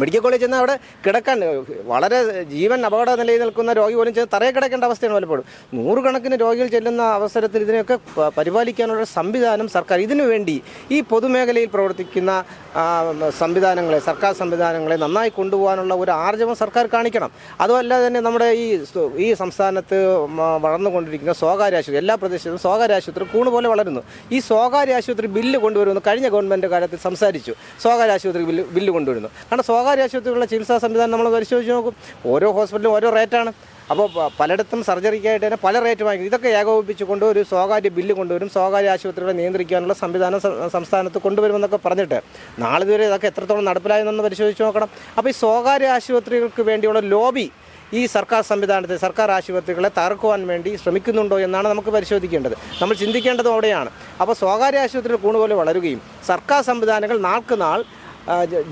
മെഡിക്കൽ കോളേജ് ചെന്നാൽ അവിടെ കിടക്കാൻ വളരെ ജീവൻ അപകട നിലയിൽ നിൽക്കുന്ന രോഗി പോലും ചെന്ന് തറയെ കിടക്കേണ്ട അവസ്ഥയാണ് പലപ്പോഴും നൂറുകണക്കിന് രോഗികൾ ചെല്ലുന്ന അവസരത്തിൽ ഇതിനെയൊക്കെ പരിപാലിക്കാനുള്ള സംവിധാനം സർക്കാർ ഇതിനു വേണ്ടി ഈ പൊതുമേഖലയിൽ പ്രവർത്തിക്കുന്ന സംവിധാനങ്ങളെ സർക്കാർ സംവിധാനങ്ങളെ നന്നായി കൊണ്ടുപോകാനുള്ള ഒരു ആർജവം സർക്കാർ കാണിക്കണം. അതുമല്ലാതെ തന്നെ നമ്മുടെ ഈ ഈ സംസ്ഥാനത്ത് വളർന്നുകൊണ്ടിരിക്കുന്ന സ്വകാര്യ ആശുപത്രി എല്ലാ പ്രദേശത്തും സ്വകാര്യ ആശുപത്രി കൂണ് പോലെ വളരുന്നു. ഈ സ്വകാര്യ ആശുപത്രി ബില്ല് കൊണ്ടുവരുമെന്ന് കഴിഞ്ഞ ഗവൺമെന്റ് കാലത്ത് സംസാരിച്ചു. സ്വകാര്യ ആശുപത്രി ബില്ല് ബില്ല് കൊണ്ടുവരുന്നു. കാരണം സ്വകാര്യ ആശുപത്രികളുടെ ചികിത്സാ സംവിധാനം നമ്മൾ പരിശോധിച്ച് നോക്കും. ഓരോ ഹോസ്പിറ്റലും ഓരോ റേറ്റാണ്. അപ്പോൾ പലയിടത്തും സർജറിക്കായിട്ട് തന്നെ പല റേറ്റ് വാങ്ങിക്കും. ഇതൊക്കെ ഏകോപിപ്പിച്ചുകൊണ്ട് ഒരു സ്വകാര്യ ബില്ല് കൊണ്ടുവരും. സ്വകാര്യ ആശുപത്രികളെ നിയന്ത്രിക്കാനുള്ള സംവിധാനം സംസ്ഥാനത്ത് കൊണ്ടുവരുമെന്നൊക്കെ പറഞ്ഞിട്ട് നാളിതുവരെ ഇതൊക്കെ എത്രത്തോളം നടപ്പിലായെന്നൊന്ന് പരിശോധിച്ച് നോക്കണം. അപ്പോൾ ഈ സ്വകാര്യ ആശുപത്രികൾക്ക് വേണ്ടിയുള്ള ലോബി ഈ സർക്കാർ സംവിധാനത്തെ സർക്കാർ ആശുപത്രികളെ തകർക്കുവാൻ വേണ്ടി ശ്രമിക്കുന്നുണ്ടോ എന്നാണ് നമുക്ക് പരിശോധിക്കേണ്ടത്. നമ്മൾ ചിന്തിക്കേണ്ടത് അവിടെയാണ്. അപ്പോൾ സ്വകാര്യ ആശുപത്രികൾ കൂടുതൽ വളരുകയും സർക്കാർ സംവിധാനങ്ങൾ നാൾക്ക് നാൾ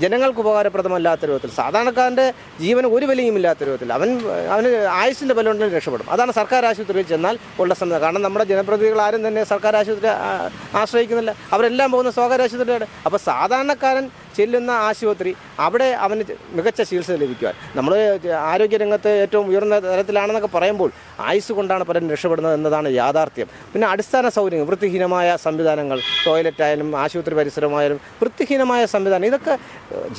ജനങ്ങൾക്ക് ഉപകാരപ്രദമല്ലാത്ത രൂപത്തിൽ സാധാരണക്കാരന്റെ ജീവന് ഒരു വിലയുമില്ലാത്ത രൂപത്തിൽ അവൻ അവന് ആയുസിന്റെ ബലമുണ്ടെങ്കിൽ രക്ഷപ്പെടും. അതാണ് സർക്കാർ ആശുപത്രിയിൽ ചെന്നാൽ ഉള്ള സംവിധാനം കാരണം നമ്മുടെ ജനപ്രതിനിധികൾ ആരും തന്നെ സർക്കാർ ആശുപത്രി ആശ്രയിക്കുന്നില്ല. അവരെല്ലാം പോകുന്ന സ്വകാര്യ ആശുപത്രിയാണ്. അപ്പോൾ സാധാരണക്കാരൻ ചെല്ലുന്ന ആശുപത്രി അവിടെ അവന് മികച്ച ചികിത്സ ലഭിക്കുവാൻ. നമ്മൾ ആരോഗ്യരംഗത്ത് ഏറ്റവും ഉയർന്ന തലത്തിലാണെന്നൊക്കെ പറയുമ്പോൾ ആയുസ് കൊണ്ടാണ് പലരും രക്ഷപ്പെടുന്നത് എന്നതാണ് യാഥാർത്ഥ്യം. പിന്നെ അടിസ്ഥാന സൗകര്യങ്ങൾ വൃത്തിഹീനമായ സംവിധാനങ്ങൾ ടോയ്ലറ്റ് ആയാലും ആശുപത്രി പരിസരമായാലും വൃത്തിഹീനമായ സംവിധാനം ഇതൊക്കെ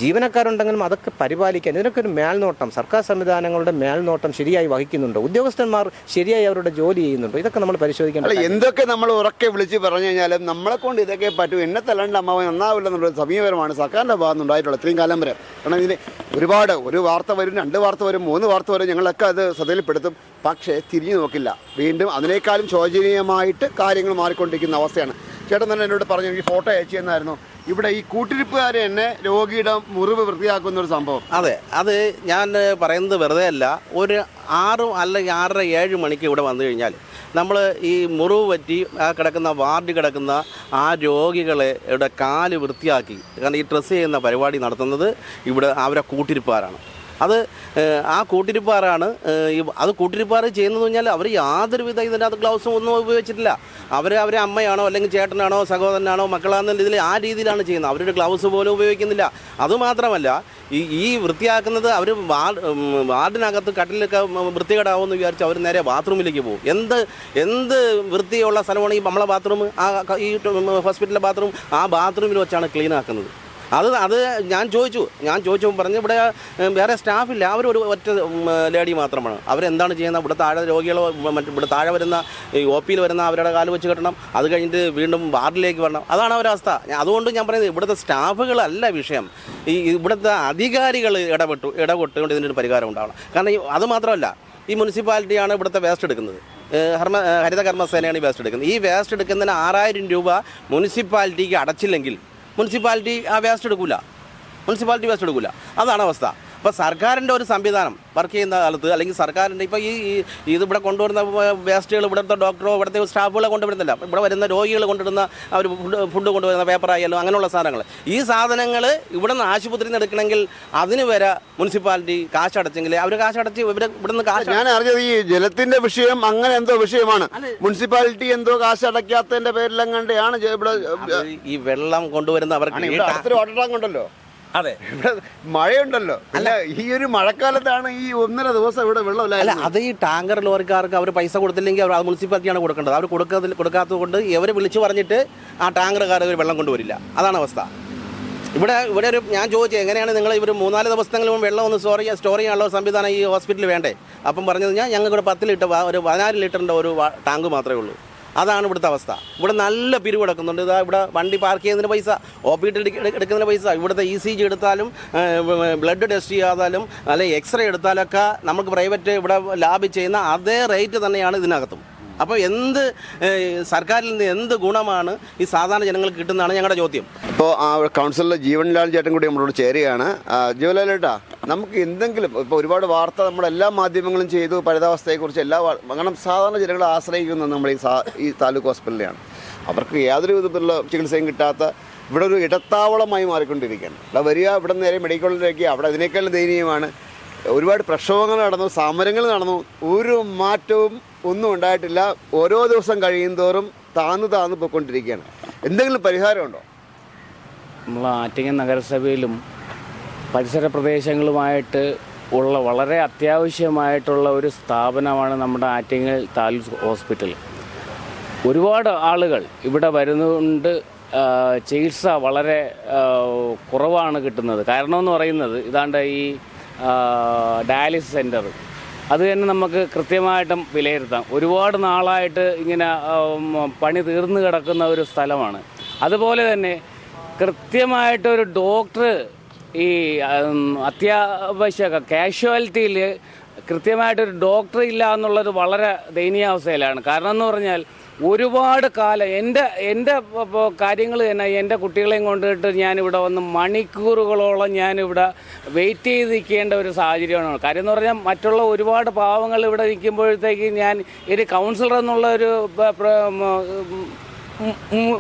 ജീവനക്കാരുണ്ടെങ്കിലും അതൊക്കെ പരിപാലിക്കാൻ. ഇതിനൊക്കെ ഒരു മേൽനോട്ടം സർക്കാർ സംവിധാനങ്ങളുടെ മേൽനോട്ടം ശരിയായി വഹിക്കുന്നുണ്ട്. ഉദ്യോഗസ്ഥന്മാർ ശരിയായി അവരുടെ ജോലി ചെയ്യുന്നുണ്ട്. ഇതൊക്കെ നമ്മൾ പരിശോധിക്കണം എന്തൊക്കെ നമ്മൾ ഉറക്കെ വിളിച്ച് പറഞ്ഞു കഴിഞ്ഞാലും നമ്മളെ കൊണ്ട് ഇതൊക്കെ പറ്റും. എന്നെ തല്ലാണ്ട് അമ്മാവൻ നന്നാവില്ല എന്നുള്ള സമീപനമാണ് സർക്കാരിന്റെ ഭാഗത്ത് ഉണ്ടായിട്ടുള്ളത് ഇത്രയും കാലം വരെ. കാരണം ഇതിന് ഒരുപാട് ഒരു വാർത്ത വരും രണ്ട് വാർത്ത വരും മൂന്ന് വാർത്ത വരും ഞങ്ങളൊക്കെ അത് ശ്രദ്ധയിൽപ്പെടുത്തും. പക്ഷേ തിരിഞ്ഞു നോക്കില്ല. വീണ്ടും അതിനേക്കാളും ശോചനീയമായിട്ട് കാര്യങ്ങൾ മാറിക്കൊണ്ടിരിക്കുന്ന അവസ്ഥയാണ്. ചേട്ടൻ തന്നെ എന്നോട് പറഞ്ഞു ഈ ഫോട്ടോ അയച്ചു തന്നായിരുന്നു. ഇവിടെ ഈ കൂട്ടിരിപ്പുകാരെ തന്നെ രോഗിയുടെ മുറിവ് വൃത്തിയാക്കുന്ന ഒരു സംഭവം. അതെ അത് ഞാൻ പറയുന്നത് വെറുതെ അല്ല. ഒരു ആറ് അല്ലെങ്കിൽ ആറര ഏഴ് മണിക്ക് ഇവിടെ വന്നു കഴിഞ്ഞാൽ നമ്മൾ ഈ മുറിവ് പറ്റി ആ കിടക്കുന്ന വാർഡ് കിടക്കുന്ന ആ രോഗികളെ ഇവിടെ കാൽ വൃത്തിയാക്കി. കാരണം ഈ ഡ്രസ്സ് ചെയ്യുന്ന പരിപാടി നടത്തുന്നത് ഇവിടെ അവരെ കൂട്ടിരിപ്പുകാരാണ്. അത് ആ കൂട്ടിരിപ്പാറാണ് അത് കൂട്ടിരിപ്പാറ് ചെയ്യുന്നത് പറഞ്ഞാൽ അവർ യാതൊരു വിധ ഇതിനകത്ത് ഗ്ലൗസും ഒന്നും ഉപയോഗിച്ചിട്ടില്ല. അവർ അവരെ അമ്മയാണോ അല്ലെങ്കിൽ ചേട്ടനാണോ സഹോദരനാണോ മക്കളാണെന്ന ഇതിൽ ആ രീതിയിലാണ് ചെയ്യുന്നത്. അവരുടെ ഗ്ലൗസ് പോലും ഉപയോഗിക്കുന്നില്ല. അതുമാത്രമല്ല ഈ ഈ വൃത്തിയാക്കുന്നത് അവർ വാർഡ് വാർഡിനകത്ത് കട്ടിലൊക്കെ വൃത്തികേടാവുമെന്ന് വിചാരിച്ച് അവർ നേരെ ബാത്റൂമിലേക്ക് പോകും. എന്ത് എന്ത് വൃത്തിയുള്ള സ്ഥലമാണ് ഈ നമ്മളെ ബാത്റൂം? ആ ഈ ഹോസ്പിറ്റലിലെ ബാത്റൂം ആ ബാത്റൂമിൽ വെച്ചാണ് ക്ലീൻ ആക്കുന്നത് അത് അത് ഞാൻ ചോദിച്ചു. ഞാൻ ചോദിച്ചു പറഞ്ഞു ഇവിടെ വേറെ സ്റ്റാഫില്ല അവരൊരു ഒറ്റ ലേഡി മാത്രമാണ്. അവരെന്താണ് ചെയ്യുന്നത്? ഇവിടെ താഴെ രോഗികൾ മറ്റു ഇവിടെ താഴെ വരുന്ന ഈ ഒ പിയിൽ വരുന്ന അവരുടെ കാൽ വെച്ച് കെട്ടണം. അത് കഴിഞ്ഞിട്ട് വീണ്ടും വാർഡിലേക്ക് വരണം. അതാണ് അവരുടെ അവസ്ഥ. അതുകൊണ്ട് ഞാൻ പറയുന്നത് ഇവിടുത്തെ സ്റ്റാഫുകളല്ല വിഷയം. ഈ ഇവിടുത്തെ അധികാരികൾ ഇടപെട്ടു ഇടപെട്ടുകൊണ്ട് ഇതിനൊരു പരിഹാരം ഉണ്ടാവണം. കാരണം അത് മാത്രമല്ല ഈ മുനിസിപ്പാലിറ്റിയാണ് ഇവിടുത്തെ വേസ്റ്റ് എടുക്കുന്നത്. ഹർമ ഹരിത കർമ്മസേനയാണ് ഈ വേസ്റ്റ് എടുക്കുന്നത്. ഈ വേസ്റ്റ് എടുക്കുന്നതിന് ആറായിരം രൂപ മുനിസിപ്പാലിറ്റിക്ക് അടച്ചില്ലെങ്കിൽ മുനിസിപ്പാലിറ്റി ആ വേസ്റ്റ് എടുക്കില്ല മുനിസിപ്പാലിറ്റി വേസ്റ്റ് എടുക്കില്ല അതാണ് അവസ്ഥ. അപ്പോൾ സർക്കാരിന്റെ ഒരു സംവിധാനം വർക്ക് ചെയ്യുന്ന കാലത്ത് അല്ലെങ്കിൽ സർക്കാരിന്റെ ഇപ്പോൾ ഈ ഈ- ഇത് ഇവിടെ കൊണ്ടുവരുന്ന വേസ്റ്റുകൾ ഇവിടുത്തെ ഡോക്ടറോ ഇവിടുത്തെ സ്റ്റാഫുകളെ കൊണ്ടുവരുന്നില്ല. ഇവിടെ വരുന്ന രോഗികൾ കൊണ്ടുവരുന്ന അവർ ഫുഡ് ഫുഡ് കൊണ്ടുവരുന്ന പേപ്പറായാലും അങ്ങനെയുള്ള സാധനങ്ങൾ ഈ സാധനങ്ങൾ ഇവിടെ നിന്ന് ആശുപത്രിയിൽ നിന്ന് എടുക്കണമെങ്കിൽ അതിന് വരെ മുനിസിപ്പാലിറ്റി കാശ് അടച്ചെങ്കിൽ അവർ കാശടച്ച് ഇവിടെ ഇവിടെ നിന്ന് കാശ് ഞാൻ അറിഞ്ഞത് ഈ ജലത്തിന്റെ വിഷയം അങ്ങനെ എന്തോ വിഷയമാണ്. മുനിസിപ്പാലിറ്റി എന്തോ കാശ് അടയ്ക്കാത്തതിന്റെ പേരിലെങ്ങാണ്ടാണ് ജ- ഇവിടെ ഈ വെള്ളം ടാ- അടുത്തൊരു ഉണ്ടല്ലോ. അതെ. ഇവിടെ മഴയുണ്ടല്ലോ. അല്ല. ഈ ഒരു മഴക്കാലത്താണ് ഈ ഒന്നര ദിവസം ഇവിടെ അല്ല വെള്ളമില്ല അത് ഈ ടാങ്കർ ലോറിക്കാർക്ക് അവർ പൈസ കൊടുത്തില്ലെങ്കിൽ അവർ മുനിസിപ്പാലിറ്റിയാണ് കൊടുക്കേണ്ടത്. അവർ കൊടുക്കാത്ത കൊടുക്കാത്തത് കൊണ്ട് ഇവരെ വിളിച്ചു പറഞ്ഞിട്ട് ആ ടാങ്കറുകാർ ഒരു വെള്ളം കൊണ്ടുവരില്ല. അതാണ് അവസ്ഥ. ഇവിടെ ഇവിടെ ഒരു ഞാൻ ചോദിച്ചു എങ്ങനെയാണ് നിങ്ങൾ ഇവർ മൂന്നാൽ ദിവസത്തെങ്കിലും വെള്ളം ഒന്ന് സ്റ്റോർ ചെയ്യാൻ സ്റ്റോർ ചെയ്യാനുള്ള സംവിധാനം ഈ ഹോസ്പിറ്റലിൽ വേണ്ടേ? അപ്പം പറഞ്ഞത് ഞാൻ ഞങ്ങൾക്ക് ഇവിടെ പത്ത് ലിറ്റർ ഒരു പതിനാല് ലിറ്ററിന്റെ ഒരു ടാങ്ക് മാത്രമേ ഉള്ളൂ. അതാണ് ഇവിടുത്തെ അവസ്ഥ. ഇവിടെ നല്ല പിരിവ് കിടക്കുന്നുണ്ട്. ഇതാ ഇവിടെ വണ്ടി പാർക്ക് ചെയ്യുന്നതിന് പൈസ ഒ പി ടി എടുക്കുന്നതിന് പൈസ. ഇവിടുത്തെ ഇ സി ജി എടുത്താലും ബ്ലഡ് ടെസ്റ്റ് ചെയ്യാതാലും അല്ലെങ്കിൽ എക്സ്റേ എടുത്താലൊക്കെ നമുക്ക് പ്രൈവറ്റ് ഇവിടെ ലാബ് ചെയ്യുന്ന അതേ റേറ്റ് തന്നെയാണ് ഇതിനകത്തും. അപ്പോൾ എന്ത് സർക്കാരിൽ നിന്ന് എന്ത് ഗുണമാണ് ഈ സാധാരണ ജനങ്ങൾക്ക് കിട്ടുന്നതാണ് ഞങ്ങളുടെ ചോദ്യം. അപ്പോൾ ആ കൗൺസിലർ ജീവൻലാൽ ചേട്ടൻ കൂടി നമ്മളോട് ചേരുകയാണ്. ജീവൻലാൽ ചേട്ടാ നമുക്ക് എന്തെങ്കിലും ഇപ്പൊ ഒരുപാട് വാർത്ത നമ്മുടെ എല്ലാ മാധ്യമങ്ങളും ചെയ്തു പരിതാവസ്ഥയെക്കുറിച്ച് എല്ലാ അങ്ങനെ സാധാരണ ജനങ്ങളെ ആശ്രയിക്കുന്നത് നമ്മൾ ഈ സാ- ഈ താലൂക്ക് ഹോസ്പിറ്റലിലാണ് അവർക്ക് യാതൊരു വിധത്തിലുള്ള ചികിത്സയും കിട്ടാത്ത ഇവിടെ ഒരു ഇടത്താവളമായി മാറിക്കൊണ്ടിരിക്കുകയാണ്. ഇവിടെ വരിക ഇവിടെ നേരെ മെഡിക്കൽ കോളേജിലേക്ക് അവിടെ അതിനേക്കാൾ ദയനീയമാണ്. ഒരുപാട് പ്രക്ഷോഭങ്ങൾ നടന്നു സമരങ്ങൾ നടന്നു. ഒരു മാറ്റവും ഒന്നും ഉണ്ടായിട്ടില്ല. ഓരോ ദിവസം കഴിയും തോറും താന്ന് താന്ന് പോയിക്കൊണ്ടിരിക്കുകയാണ്. എന്തെങ്കിലും പരിഹാരമുണ്ടോ? നമ്മൾ ആറ്റിങ്ങൽ നഗരസഭയിലും പരിസര പ്രദേശങ്ങളുമായിട്ട് ഉള്ള വളരെ അത്യാവശ്യമായിട്ടുള്ള ഒരു സ്ഥാപനമാണ് നമ്മുടെ ആറ്റിങ്ങൽ താലൂക്ക് ഹോസ്പിറ്റൽ. ഒരുപാട് ആളുകൾ ഇവിടെ വരുന്നുണ്ട് ചികിത്സ വളരെ കുറവാണ് കിട്ടുന്നത്. കാരണമെന്ന് പറയുന്നത് ഇതാണ്ട് ഈ ഡയാലിസിസ് സെന്റർ അത് തന്നെ നമുക്ക് കൃത്യമായിട്ടും വിലയിരുത്താം. ഒരുപാട് നാളായിട്ട് ഇങ്ങനെ പണി തീർന്നു കിടക്കുന്ന ഒരു സ്ഥലമാണ്. അതുപോലെ തന്നെ കൃത്യമായിട്ടൊരു ഡോക്ടർ ഈ അത്യാവശ്യ കാഷ്വാലിറ്റിയിൽ കൃത്യമായിട്ടൊരു ഡോക്ടർ ഇല്ല എന്നുള്ളത് വളരെ ദയനീയാവസ്ഥയിലാണ് കാരണം എന്ന് പറഞ്ഞാൽ ഒരുപാട് കാലം എന്റെ എന്റെ കാര്യങ്ങൾ തന്നെ എന്റെ കുട്ടികളെയും കൊണ്ടിട്ട് ഞാനിവിടെ വന്ന് മണിക്കൂറുകളോളം ഞാനിവിടെ വെയിറ്റ് ചെയ്ത് നിൽക്കേണ്ട ഒരു സാഹചര്യമാണ്. കാര്യം എന്ന് പറഞ്ഞാൽ മറ്റുള്ള ഒരുപാട് പാവങ്ങൾ ഇവിടെ നിൽക്കുമ്പോഴത്തേക്ക് ഞാൻ ഒരു കൗൺസിലർ എന്നുള്ള ഒരു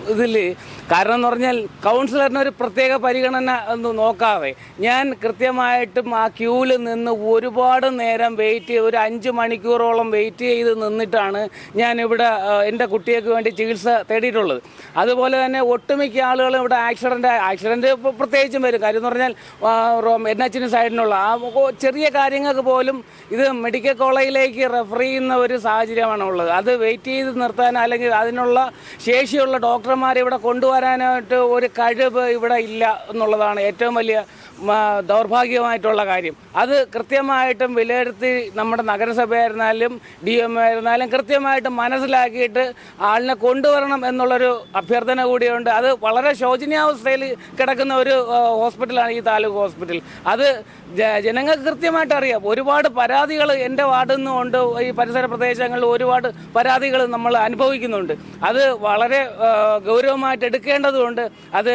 ഇതിൽ കാരണം എന്ന് പറഞ്ഞാൽ കൗൺസിലറിന് ഒരു പ്രത്യേക പരിഗണന ഒന്നും നോക്കാവേ ഞാൻ കൃത്യമായിട്ടും ആ ക്യൂവിൽ നിന്ന് ഒരുപാട് നേരം വെയിറ്റ് ചെയ്ത് ഒരു അഞ്ച് മണിക്കൂറോളം വെയിറ്റ് ചെയ്ത് നിന്നിട്ടാണ് ഞാൻ ഇവിടെ എന്റെ കുട്ടികൾക്ക് വേണ്ടി ചികിത്സ തേടിയിട്ടുള്ളത്. അതുപോലെ തന്നെ ഒട്ടുമിക്ക ആളുകളും ഇവിടെ ആക്സിഡന്റ് ആക്സിഡന്റ് പ്രത്യേകിച്ചും വരും. കാര്യം എന്ന് പറഞ്ഞാൽ എൻ എച്ചിന് സൈഡിനുള്ള ആ ചെറിയ കാര്യങ്ങൾക്ക് പോലും ഇത് മെഡിക്കൽ കോളേജിലേക്ക് റെഫർ ചെയ്യുന്ന ഒരു സാഹചര്യമാണ് ഉള്ളത് അത് വെയിറ്റ് ചെയ്ത് നിർത്താൻ അല്ലെങ്കിൽ അതിനുള്ള ശേഷിയുള്ള ഡോക്ടർമാരെ ഇവിടെ കൊണ്ടുവരാനായിട്ട് ഒരു കഴിവ് ഇവിടെ ഇല്ല എന്നുള്ളതാണ് ഏറ്റവും വലിയ ദൗർഭാഗ്യമായിട്ടുള്ള കാര്യം. അത് കൃത്യമായിട്ടും വിലയിരുത്തി നമ്മുടെ നഗരസഭയായിരുന്നാലും ഡി എം ആയിരുന്നാലും കൃത്യമായിട്ട് മനസ്സിലാക്കിയിട്ട് ആളിനെ കൊണ്ടുവരണം എന്നുള്ളൊരു അഭ്യർത്ഥന കൂടിയുണ്ട്. അത് വളരെ ശോചനീയാവസ്ഥയിൽ കിടക്കുന്ന ഒരു ഹോസ്പിറ്റലാണ് ഈ താലൂക്ക് ഹോസ്പിറ്റൽ. അത് ജനങ്ങൾക്ക് കൃത്യമായിട്ട് അറിയാം. ഒരുപാട് പരാതികൾ എന്റെ വാർഡിൽ നിന്നുകൊണ്ട് ഈ പരിസര പ്രദേശങ്ങളിൽ ഒരുപാട് പരാതികൾ നമ്മൾ അനുഭവിക്കുന്നുണ്ട്. അത് വളരെ ഗൗരവമായിട്ട് എടുക്കേണ്ടതുകൊണ്ട് അത്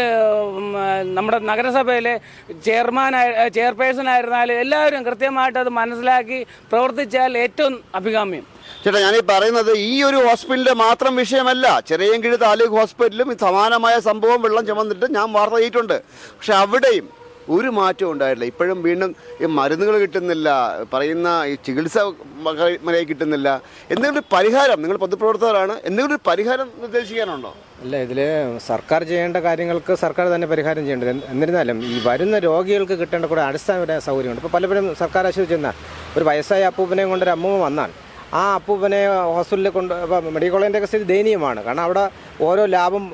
നമ്മുടെ നഗരസഭയിലെ ചെയർമാൻ ചെയർപേഴ്സൺ ആയിരുന്നാലും എല്ലാവരും കൃത്യമായിട്ട് അത് മനസ്സിലാക്കി പ്രവർത്തിച്ചാൽ ഏറ്റവും അഭികാമ്യം. ചേട്ടാ ഞാനീ പറയുന്നത് ഈ ഒരു ഹോസ്പിറ്റലിന്റെ മാത്രം വിഷയമല്ല. ചെറിയങ്കിഴി താലൂക്ക് ഹോസ്പിറ്റലും ഈ സമാനമായ സംഭവം വെള്ളം ചുമന്നിട്ട് ഞാൻ വാർത്ത ചെയ്തിട്ടുണ്ട്. പക്ഷെ അവിടെയും ഒരു മാറ്റവും ഉണ്ടായിട്ടില്ല. ഇപ്പോഴും വീണ്ടും ഈ മരുന്നുകൾ കിട്ടുന്നില്ല പറയുന്ന ഈ ചികിത്സ മക- കിട്ടുന്നില്ല. എന്തെങ്കിലും പരിഹാരം നിങ്ങൾ പൊതുപ്രവർത്തകരാണ് എന്തെങ്കിലും ഒരു പരിഹാരം നിർദ്ദേശിക്കാനുണ്ടോ? അല്ല ഇതിൽ സർക്കാർ ചെയ്യേണ്ട കാര്യങ്ങൾക്ക് സർക്കാർ തന്നെ പരിഹാരം ചെയ്യേണ്ടത്. എന്നിരുന്നാലും ഈ വരുന്ന രോഗികൾക്ക് കിട്ടേണ്ട കൂടെ അടിസ്ഥാന സൗകര്യമുണ്ട്. ഇപ്പോൾ പലപ്പോഴും സർക്കാർ ആശുപത്രി ചെന്നാൽ ഒരു വയസ്സായ അപ്പൂപ്പനെയും കൊണ്ടൊരു അമ്മൂമ്മ വന്നാൽ ആ അപ്പൂപ്പനെ ഹോസ്പിറ്റലിൽ കൊണ്ട് മെഡിക്കൽ കോളേജിന്റെ സ്ഥിതി ദയനീയമാണ്. കാരണം അവിടെ ഓരോ ലാബും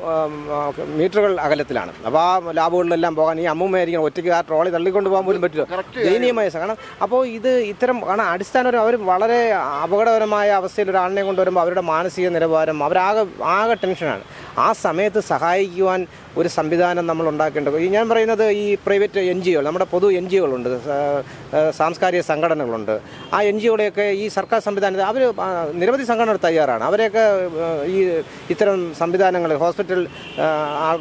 മീറ്ററുകൾ അകലത്തിലാണ്. അപ്പോൾ ആ ലാബുകളിലെല്ലാം പോകാൻ ഈ അമ്മൂമ്മയായിരിക്കും ഒറ്റയ്ക്ക് ആ ട്രോളി തള്ളിക്കൊണ്ട് പോകാൻ പോലും പറ്റില്ല. ദയനീയമായ കാരണം അപ്പോൾ ഇത് ഇത്തരം ആണ് അടിസ്ഥാനപരം അവർ വളരെ അപകടകരമായ അവസ്ഥയിൽ ഒരാളിനെ കൊണ്ടുവരുമ്പോൾ അവരുടെ മാനസിക നിലവാരം അവരാകെ ആകെ ടെൻഷനാണ്. ആ സമയത്ത് സഹായിക്കുവാൻ ഒരു സംവിധാനം നമ്മൾ ഉണ്ടാക്കേണ്ടത്. ഈ ഞാൻ പറയുന്നത് ഈ പ്രൈവറ്റ് എൻ ജി ഒ നമ്മുടെ പൊതു എൻ ജി ഒകളുണ്ട് സാംസ്കാരിക സംഘടനകളുണ്ട്. ആ എൻ ജി ഒകളെയൊക്കെ ഈ സർക്കാർ സംവിധാനത്തിൽ അവർ നിരവധി സംഘടനകൾ തയ്യാറാണ്. അവരെയൊക്കെ ഈ ഇത്തരം സംവിധാനങ്ങൾ ഹോസ്പിറ്റലിൽ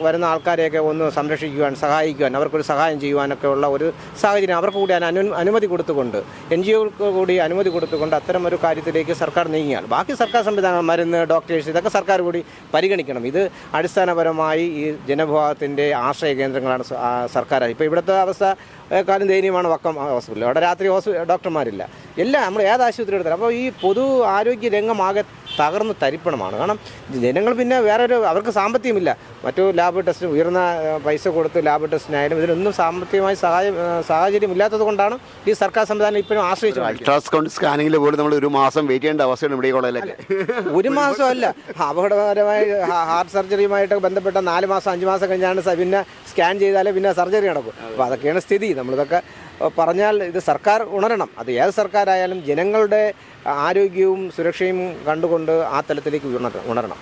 വരുന്ന ആൾക്കാരെയൊക്കെ ഒന്ന് സംരക്ഷിക്കുവാൻ സഹായിക്കുവാൻ അവർക്കൊരു സഹായം ചെയ്യുവാനൊക്കെ ഉള്ള ഒരു സാഹചര്യം അവർക്ക് കൂടി അനു അനുമതി കൊടുത്തുകൊണ്ട് എൻ ജി ഒകൾക്ക് കൂടി അനുമതി കൊടുത്തുകൊണ്ട് അത്തരം ഒരു കാര്യത്തിലേക്ക് സർക്കാർ നീങ്ങിയാണ് ബാക്കി സർക്കാർ സംവിധാനങ്ങൾ മരുന്ന് ഡോക്ടേഴ്സ് ഇതൊക്കെ സർക്കാർ കൂടി പരിഗണിക്കണം. ഇത് അടിസ്ഥാനപരമായി ഈ ജനവിഭാഗത്തിന്റെ ആശ്രയ കേന്ദ്രങ്ങളാണ് സർക്കാർ ഇപ്പോൾ ഇവിടുത്തെ അവസ്ഥ കാലം ദയനീയമാണ് വക്കം ഹോസ്പിറ്റൽ അവിടെ രാത്രി ഹോസ്പിറ്റൽ ഡോക്ടർമാരില്ല. എല്ലാം നമ്മൾ ഏത് ആശുപത്രി എടുത്താലും അപ്പോൾ ഈ പൊതു ആരോഗ്യ രംഗമാകെ തകർന്ന് തരിപ്പണമാണ്. കാരണം ജനങ്ങൾ പിന്നെ വേറെ ഒരു അവർക്ക് സാമ്പത്തികമില്ല. മറ്റു ലാബ് ടെസ്റ്റ് ഉയർന്ന പൈസ കൊടുത്ത് ലാബ് ടെസ്റ്റിനായാലും ഇതിനൊന്നും സാമ്പത്തികമായി സഹായം സാഹചര്യം ഇല്ലാത്തത് കൊണ്ടാണ് ഈ സർക്കാർ സംവിധാനം ഇപ്പോഴും ആശ്രയിച്ചു അൾട്രാസൗണ്ട് സ്കാനിങ്ങിൽ പോലും നമ്മൾ ഒരു മാസം വെയിറ്റ് ചെയ്യേണ്ട അവസ്ഥയാണ് ഇവിടെ കോളേജിലൊക്കെ. ഒരു മാസമല്ല അപകടകരമായി ഹാർട്ട് സർജറിയുമായിട്ട് ബന്ധപ്പെട്ട നാല് മാസം അഞ്ച് മാസം കഴിഞ്ഞാണ് പിന്നെ സ്കാൻ ചെയ്താലേ പിന്നെ സർജറി നടക്കും. അപ്പോൾ അതൊക്കെയാണ് സ്ഥിതി. നമ്മളിതൊക്കെ പറഞ്ഞാൽ ഇത് സർക്കാർ ഉണരണം. അത് ഏത് സർക്കാരായാലും ജനങ്ങളുടെ ആരോഗ്യവും സുരക്ഷയും കണ്ടുകൊണ്ട് ആ തലത്തിലേക്ക് ഉണരണം.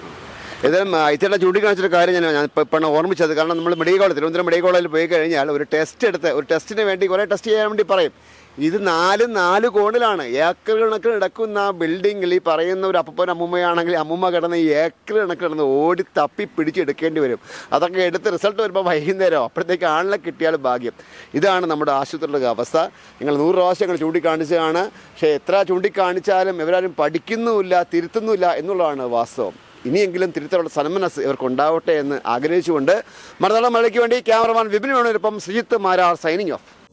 ഏതായാലും ഇത്തരം ചൂണ്ടിക്കാണിച്ചൊരു കാര്യം ഞാൻ ഞാൻ ഇപ്പോൾ ഓർമ്മിച്ചത്. കാരണം നമ്മൾ മെഡിക്കൽ കോളേജ് തിരുവനന്തപുരം മെഡിക്കൽ കോളേജിൽ പോയി കഴിഞ്ഞാൽ ഒരു ടെസ്റ്റ് എടുത്ത് ഒരു ടെസ്റ്റിന് വേണ്ടി കുറേ ടെസ്റ്റ് ചെയ്യാൻ വേണ്ടി പറയും. ഇത് നാല് നാല് കോണിലാണ്. ഏക്കർ കണക്കിന് കിടക്കുന്ന ആ ബിൽഡിങ്ങിൽ ഈ പറയുന്ന ഒരു അപ്പൻ അമ്മൂമ്മയാണെങ്കിൽ അമ്മൂമ്മ കിടന്ന് ഈ ഏക്കർ കണക്ക് കിടന്ന് ഓടി തപ്പി പിടിച്ചെടുക്കേണ്ടി വരും. അതൊക്കെ എടുത്ത് റിസൾട്ട് വരുമ്പോൾ വൈകുന്നേരം അപ്പോഴത്തേക്ക് ആളിനെ കിട്ടിയാൽ ഭാഗ്യം. ഇതാണ് നമ്മുടെ ആശുപത്രിയുടെ അവസ്ഥ. നിങ്ങൾ നൂറ് പ്രാവശ്യം ഞങ്ങൾ ചൂണ്ടിക്കാണിച്ചതാണ്. പക്ഷേ എത്ര ചൂണ്ടിക്കാണിച്ചാലും ഇവരാരും പഠിക്കുന്നുമില്ല തിരുത്തുന്നുമില്ല എന്നുള്ളതാണ് വാസ്തവം. ഇനിയെങ്കിലും തിരുത്തലുള്ള സന്മനസ് ഇവർക്ക് ഉണ്ടാവട്ടെ എന്ന് ആഗ്രഹിച്ചുകൊണ്ട് മറുനാളം മഴയ്ക്ക് വേണ്ടി ക്യാമറമാൻ വിപിൻ വേണുവിനൊപ്പം ശ്രീജിത്ത് മാരാർ സൈനിങ് ഓഫ്